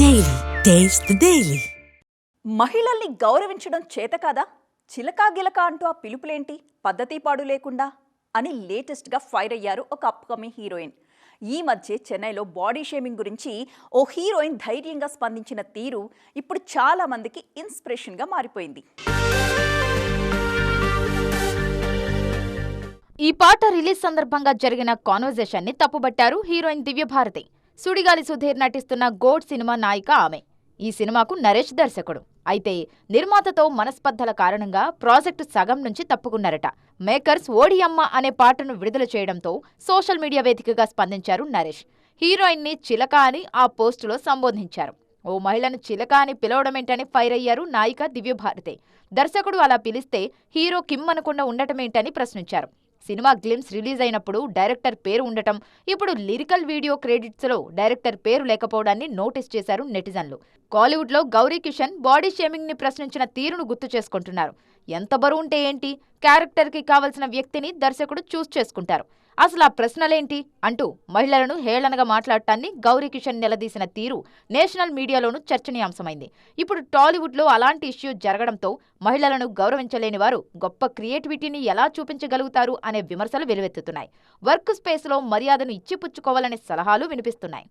Taste the Daily. మహిళల్ని గౌరవించడం చేత కాదా? చిలకా గిలక అంటూ ఆ పిలుపులేంటి? పద్ధతి పాడు లేకుండా? అని లేటెస్ట్గా ఫైర్ అయ్యారు ఒక అప్కమింగ్ హీరోయిన్. ఈ మధ్య చెన్నైలో బాడీ షేమింగ్ గురించి ఓ హీరోయిన్ ధైర్యంగా స్పందించిన తీరు ఇప్పుడు చాలా మందికి ఇన్స్పిరేషన్గా మారిపోయింది. ఈ పాట రిలీజ్ సందర్భంగా జరిగిన కాన్వర్జేషన్ని తప్పుబట్టారు హీరోయిన్ దివ్యభారతి. సుడిగాలి సుధీర్ నటిస్తున్న గోడ్ సినిమా నాయిక ఆమె. ఈ సినిమాకు నరేష్ దర్శకుడు. అయితే నిర్మాతతో మనస్పర్ధల కారణంగా ప్రాజెక్టు సగం నుంచి తప్పుకున్నారట. మేకర్స్ ఓడియమ్మ అనే పాటను విడుదల చేయడంతో సోషల్ మీడియా వేదికగా స్పందించారు నరేష్. హీరోయిన్ని చిలక అని ఆ పోస్టులో సంబోధించారు. ఓ మహిళను చిలక అని పిలవడమేంటని ఫైర్ అయ్యారు నాయిక దివ్యభారతి. దర్శకుడు అలా పిలిస్తే హీరో కిమ్ అనకుండా ఉండటమేంటని ప్రశ్నించారు. సినిమా గ్లిమ్స్ రిలీజ్ అయినప్పుడు డైరెక్టర్ పేరు ఉండటం ఇప్పుడు లిరికల్ వీడియో క్రెడిట్స్లో డైరెక్టర్ పేరు లేకపోవడాన్ని నోటీస్ చేశారు నెటిజన్లు. కాలీవుడ్లో గౌరీ కిషన్ బాడీ షేమింగ్ని ప్రశ్నించిన తీరును గుర్తు చేసుకుంటున్నారు. ఎంత బరువు ఉంటే ఏంటి? క్యారెక్టర్కి కావలసిన వ్యక్తిని దర్శకుడు చూస్ చేసుకుంటారు. అసలు ఆ ప్రశ్నలేంటి? అంటూ మహిళలను హేళనగా మాట్లాడటాన్ని గౌరీ కిషన్ నిలదీసిన తీరు నేషనల్ మీడియాలోనూ చర్చనీయాంశమైంది. ఇప్పుడు టాలీవుడ్లో అలాంటి ఇష్యూ జరగడంతో మహిళలను గౌరవించలేని వారు గొప్ప క్రియేటివిటీని ఎలా చూపించగలుగుతారు అనే విమర్శలు వెలువెత్తుతున్నాయి. వర్క్ స్పేస్లో మర్యాదను ఇచ్చిపుచ్చుకోవాలనే సలహాలు వినిపిస్తున్నాయి.